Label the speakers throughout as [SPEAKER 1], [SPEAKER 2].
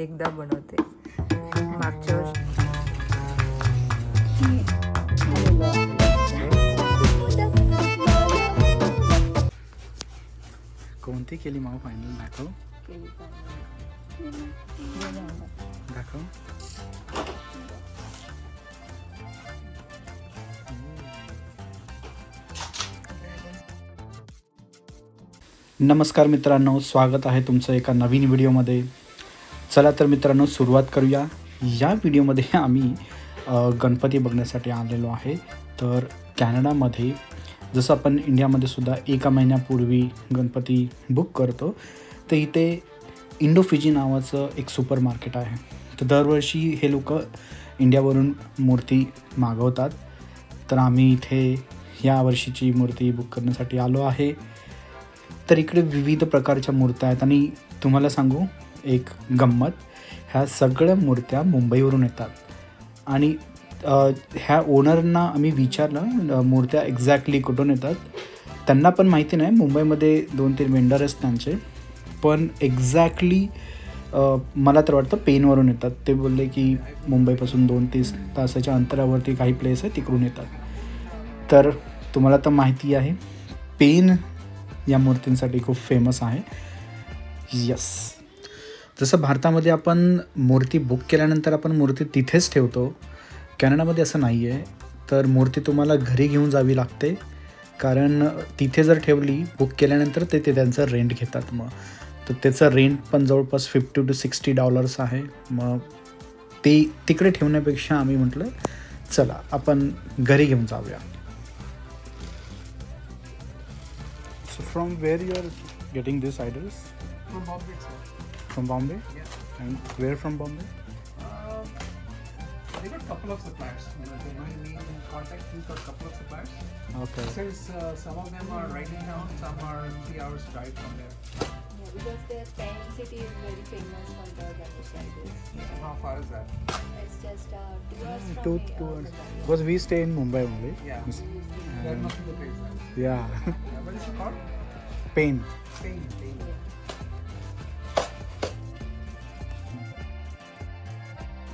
[SPEAKER 1] एकदा बनवते. मागच्या वर्षी.
[SPEAKER 2] कोणती केली माऊ फायनल दाखव. दाखव. नमस्कार मित्रांनो स्वागत आहे तुमचं एका नवीन व्हिडिओमध्ये चला तर मित्रांनो सुरुवात करूया. या व्हिडिओमध्ये आम्ही गणपती बघण्यासाठी आलेलो आहे. तर कॅनडामध्ये जसं आपण इंडियामध्ये सुद्धा एका महिन्यापूर्वी गणपती बुक करतो तर इथे इंडो फिजी नावाचं एक सुपर मार्केट आहे. तर दरवर्षी हे लोक इंडियावरून मूर्ती मागवतात. तर आम्ही इथे या वर्षीची मूर्ती बुक करण्यासाठी आलो आहे. तर इकडे विविध प्रकारच्या मूर्त्या आहेत. आणि तुम्हाला सांगू एक गंमत. ह्या सगळ्या मूर्त्या मुंबईवरून येतात. आणि ह्या ओनरना आम्ही विचारलं मूर्त्या एक्झॅक्टली कुठून येतात? त्यांना पण माहिती नाही. मुंबईमध्ये दोन तीन वेंडर आहेत त्यांचे. पण एक्झॅक्टली मला तर वाटतं पेनवरून येतात. ते बोलले की मुंबईपासून दोन तीस तासाच्या अंतरावरती काही प्लेस आहे तिकडून येतात. तर तुम्हाला तर माहिती आहे पेन या मूर्तींसाठी खूप फेमस आहे. यस जसं भारतामध्ये आपण मूर्ती बुक केल्यानंतर आपण मूर्ती तिथेच ठेवतो कॅनडामध्ये असं नाही आहे तर मूर्ती तुम्हाला घरी घेऊन जावी लागते. कारण तिथे जर ठेवली बुक केल्यानंतर ते ते त्यांचं रेंट घेतात मग. तर त्याचं रेंट पण जवळपास फिफ्टी टू सिक्स्टी डॉलर्स आहे. मग ते तिकडे ठेवण्यापेक्षा आम्ही म्हटलं चला आपण घरी घेऊन जाऊया. So from where you are getting these idols?
[SPEAKER 3] From Bombay, sir.
[SPEAKER 2] From Bombay?
[SPEAKER 3] Yeah.
[SPEAKER 2] And where from Bombay?
[SPEAKER 3] Uh, they got a couple of suppliers. You know, they might be in contact with a couple of suppliers.
[SPEAKER 2] Okay.
[SPEAKER 3] Since uh, some of them are right in town, some are three hours drive from there.
[SPEAKER 4] Yeah, because their parent city is very famous for the Ganesh idols.
[SPEAKER 3] How far is that?
[SPEAKER 4] It's just uh, two hours from
[SPEAKER 2] Two, two hours. Because we stay in Mumbai only.
[SPEAKER 3] Yeah.
[SPEAKER 2] Yes.
[SPEAKER 3] That must be the place then.
[SPEAKER 2] Yeah.
[SPEAKER 3] Yeah, what is it called?
[SPEAKER 2] Pain.
[SPEAKER 3] Spain. Spain.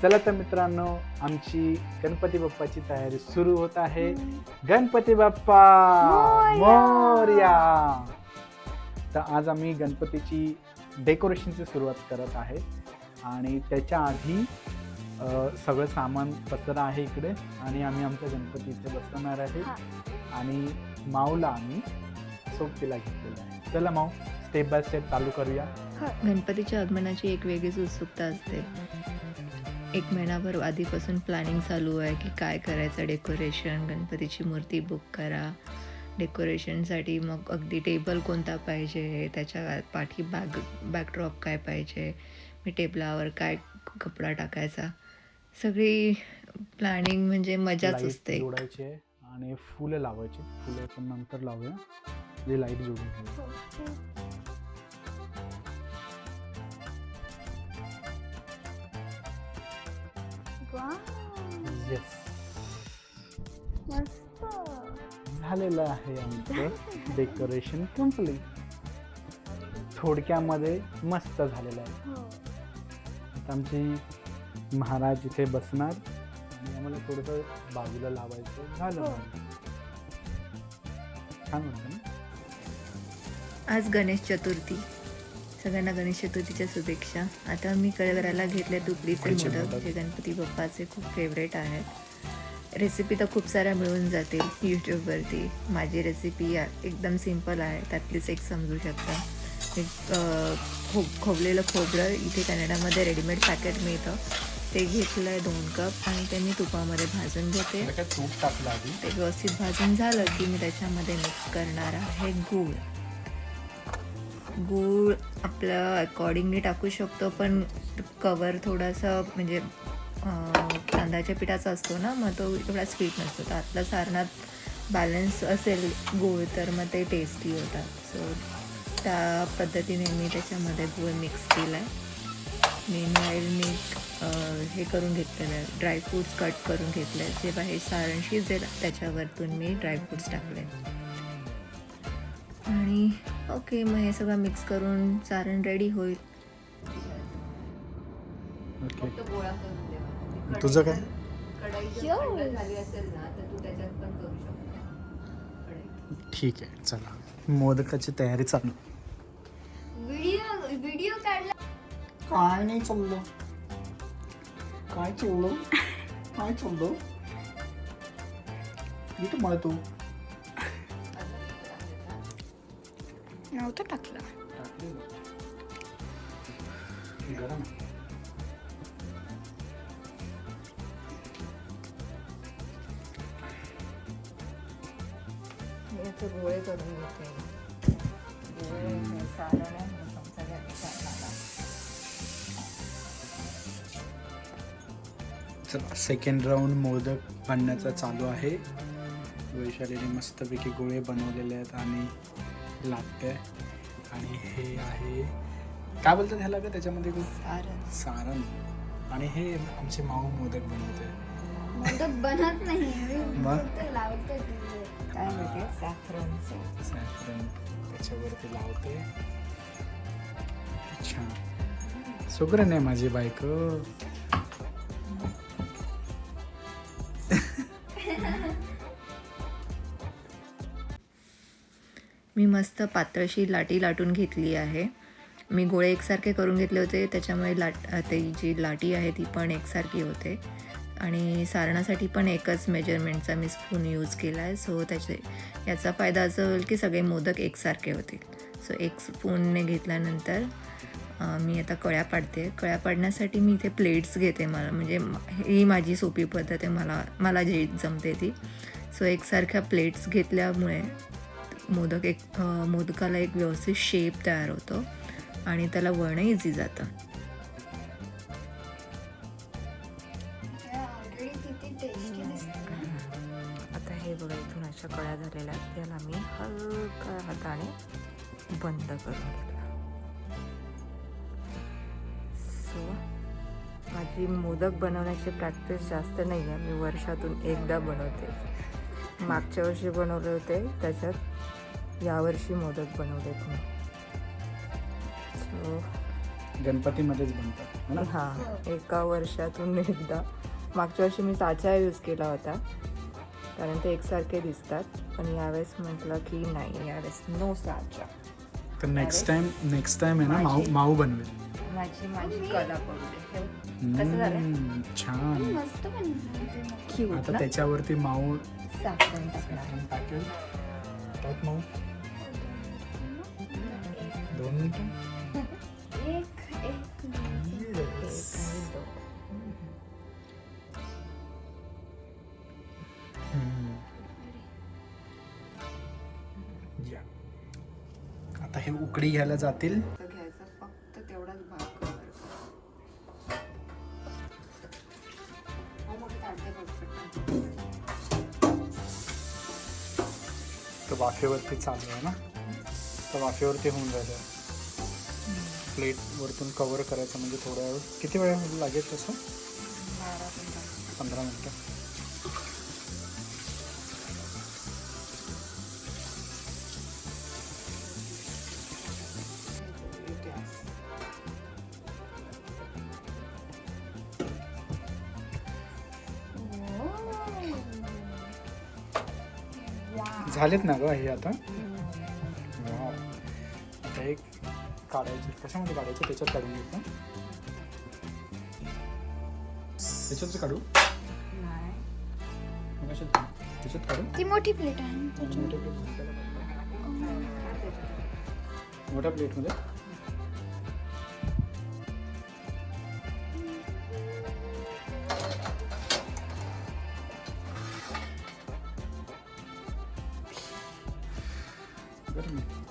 [SPEAKER 2] चला तर मित्रांनो आमची गणपती बाप्पाची तयारी सुरू होत आहे. गणपती बाप्पा! मोर्या! तर आज आम्ही गणपतीची डेकोरेशनची सुरुवात करत आहे. आणि त्याच्या आधी सगळं सामान पसरं आहे इकडे. आणि आम्ही आमचा गणपती इथे बसवणार आहे. आणि माऊला आम्ही सोबतीला घेतलेला आहे. चला माऊ स्टेप बाय स्टेप चालू करूया.
[SPEAKER 5] गणपतीच्या आगमनाची एक वेगळीच उत्सुकता असते. एक महिनाभर आधीपासून प्लॅनिंग चालू आहे की काय करायचं डेकोरेशन गणपतीची मूर्ती बुक करा. डेकोरेशनसाठी मग अगदी टेबल कोणता पाहिजे त्याच्या पाठी बॅक बॅकड्रॉप काय पाहिजे मी टेबलावर काय कपडा टाकायचा. सगळी प्लॅनिंग म्हणजे मजाच असते.
[SPEAKER 2] आणि फुलं लावायची. फुलं आपण नंतर लावूया. जे लाइट जोडून येस झालेलं आहे आमचं डेकोरेशन कंप्लीट थोडक्यामध्ये मस्त झालेलं आहे. आता आमची महाराज इथे बसणार. आणि आम्हाला थोडंसं बाजूला लावायचं झालं
[SPEAKER 4] हो.
[SPEAKER 2] मग. छान ना?
[SPEAKER 5] आज गणेश चतुर्थी. सगळ्यांना गणेश चतुर्थीच्या शुभेच्छा. आता मी करायला घेतले दुकडीचे
[SPEAKER 2] उकडीचे
[SPEAKER 5] मोदक. जे गणपती बाप्पाचे खूप फेवरेट आहेत. रेसिपी तर खूप साऱ्या मिळून जातील यूट्यूबवरती माझी रेसिपी एकदम सिंपल आहे त्यातलीच एक समजू शकता. एक खो खोबलेलं खोबरं इथे कॅनडामध्ये रेडीमेड पॅकेट मिळतं. ते घेतलं आहे दोन कप आणि ते मी तुपामध्ये भाजून घेते. ते व्यवस्थित भाजून झालं की मी त्याच्यामध्ये मिक्स करणार आहे गूळ. गूळ आपलं अकॉर्डिंगली टाकू शकतो पण कवर थोडासा म्हणजे तांदळाच्या पिठाचा असतो ना मग तो एवढा स्वीट नसतो. तर आतला सारणात बॅलन्स असेल गूळ तर मग ते टेस्टी होतात. सो त्या पद्धतीने मी त्याच्यामध्ये गूळ मिक्स केला आहे मेनवाईल मी हे करून घेतलेलं आहे. ड्रायफ्रूट्स कट करून घेतले आहेत जेव्हा हे सारण शिजेल त्याच्यावरतून मी ड्रायफ्रूट्स टाकले आणि ओके मग हे सगळं मिक्स करून सारण रेडी होईल. ती
[SPEAKER 2] तुझं काय?
[SPEAKER 5] जर- कढई जर
[SPEAKER 4] यो.
[SPEAKER 5] थंड झाली असेल ना तर तू त्याच्यात पण करू शकतो. कढई
[SPEAKER 2] ठीक आहे चला. मोदकाची तयारी चालू.
[SPEAKER 4] व्हिडिओ व्हिडिओ काढला.
[SPEAKER 2] काय नाही चाललं. काय चाललं? काय चाललं? मी म्हणतो
[SPEAKER 1] नव्हतं टाकलं
[SPEAKER 2] गरम आहे.
[SPEAKER 5] मी याचे गोळे करून घेते गोळे हे सारण आहे ना, चमचा घ्यायचा सारणाला.
[SPEAKER 2] चला सेकंड राऊंड मोदक बनण्याचा चालू आहे वैशालीने मस्तपैकी गोळे बनवलेले आहेत आणि लागते आणि हे आहे काय बोलतात ह्याला का त्याच्यामध्ये
[SPEAKER 5] सारण
[SPEAKER 2] सारण आणि हे आमचे माऊ मोदक बनवते
[SPEAKER 4] मोदक बनत नाही
[SPEAKER 2] मग?
[SPEAKER 5] काय माहिती सॅफ्रनचं
[SPEAKER 2] सॅफ्रन त्याच्यावरती लावते. अच्छा सुग्रण आहे माझी बायको.
[SPEAKER 5] मी मस्त पात्रशी लाटी लाटून घेतली आहे. मी गोळे एकसारखे करून घेतले होते त्याच्यामुळे लाट ते जी लाटी आहे ती पण एकसारखी होते. आणि सारणासाठी पण एकच मेजरमेंटचा मी स्पून यूज केला आहे सो त्याचे याचा फायदा असा होईल की सगळे मोदक एकसारखे होतील. सो एक स्पूनने घेतल्यानंतर मी आता कळ्या पाडते. कळ्या पाडण्यासाठी मी इथे प्लेट्स घेते मला म्हणजे ही माझी सोपी पद्धत आहे मला मला जी जमते ती. सो एकसारख्या प्लेट्स घेतल्यामुळे मोदक एक मोदकाला एक व्यवस्थित शेप तयार होतो आणि त्याला वळणं इझी जातं.
[SPEAKER 1] आता हे बघा इथून अशा कळ्या झालेल्या आहेत. याला मी हलका हाताने बंद करून घेतला. सो माझी मोदक बनवण्याची प्रॅक्टिस जास्त नाही आहे मी वर्षातून एकदा बनवते. मागच्या वर्षी बनवले होते त्याच्यात यावर्षी मोदक बनवलेत मी. सो
[SPEAKER 2] गणपतीमध्येच बनतात हो ना?
[SPEAKER 1] हां एका वर्षातून एकदा. मागच्या वर्षी मी साचा यूज केला होता कारण ते एकसारखे दिसतात पण यावेळेस म्हटलं की नाही यावेळेस नो साचा.
[SPEAKER 2] तर नेक्स्ट टाइम नेक्स्ट टाइम आहे ना माऊ माऊ बनवेल.
[SPEAKER 1] माझी माझी कला पडू दे कसं झालं
[SPEAKER 2] हम्म, छान.
[SPEAKER 4] मस्त बनवलं.
[SPEAKER 2] आता त्याच्यावरती माऊ
[SPEAKER 1] साखर टाकणार.
[SPEAKER 2] टाकेल. टाक दोन मिनिटं. आता हे उकडी घ्यायला जातील वाफेवरती चालू आहे ना? तर वाफेवरती होऊन जाईल. प्लेट वरतून कव्हर करायचं म्हणजे थोडा वेळ किती वेळ लागेल तसं.
[SPEAKER 1] पंधरा
[SPEAKER 2] मिनटं. झालेत ना ग हे आता? Wow. आता एक काढायचे कशामध्ये काढायचं? त्याच्यात काढून घेतो त्याच्यात काढू. मग कशात त्याच्यात काढू.
[SPEAKER 4] ती मोठी प्लेट आहे.
[SPEAKER 2] मोठ्या प्लेट मोठ्या प्लेटमध्ये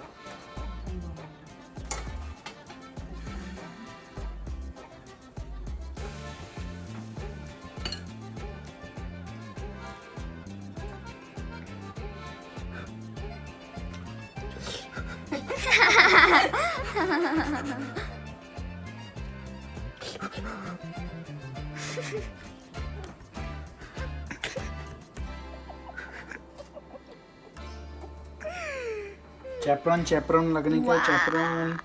[SPEAKER 2] गरम चॅप्रॉन चॅप्रॉन लगने का चॅप्रॉन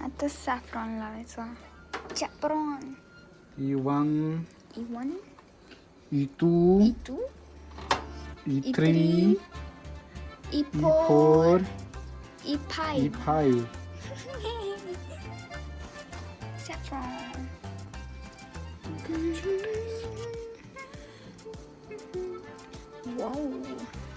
[SPEAKER 4] आता सॅफ्रॉन लावायचा
[SPEAKER 6] chaperon.
[SPEAKER 2] E1,
[SPEAKER 6] E1,
[SPEAKER 2] E2,
[SPEAKER 6] E2,
[SPEAKER 2] E3,
[SPEAKER 6] E4,
[SPEAKER 2] E4,
[SPEAKER 6] E5.
[SPEAKER 2] E5.
[SPEAKER 6] Saffron. Wow. Wow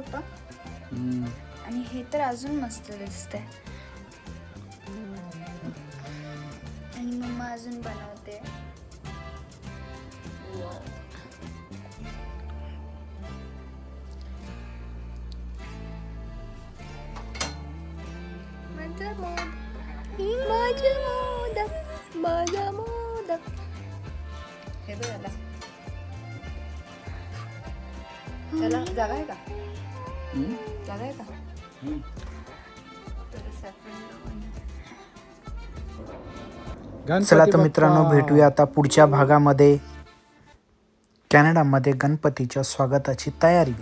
[SPEAKER 6] पप्पा.
[SPEAKER 2] हम्म.
[SPEAKER 6] आणि हे तर अजून मस्त दिसतंय. आणि मम्मा अजून बनवते. माझा मोदक. माझा मोदक. माझा मोदक.
[SPEAKER 5] हे बघ याला त्याला जागा आहे का? का
[SPEAKER 2] हम्म. चला तर मित्रांनो भेटूया आता पुढच्या भागामध्ये कॅनडामध्ये गणपतीच्या स्वागताची तयारी.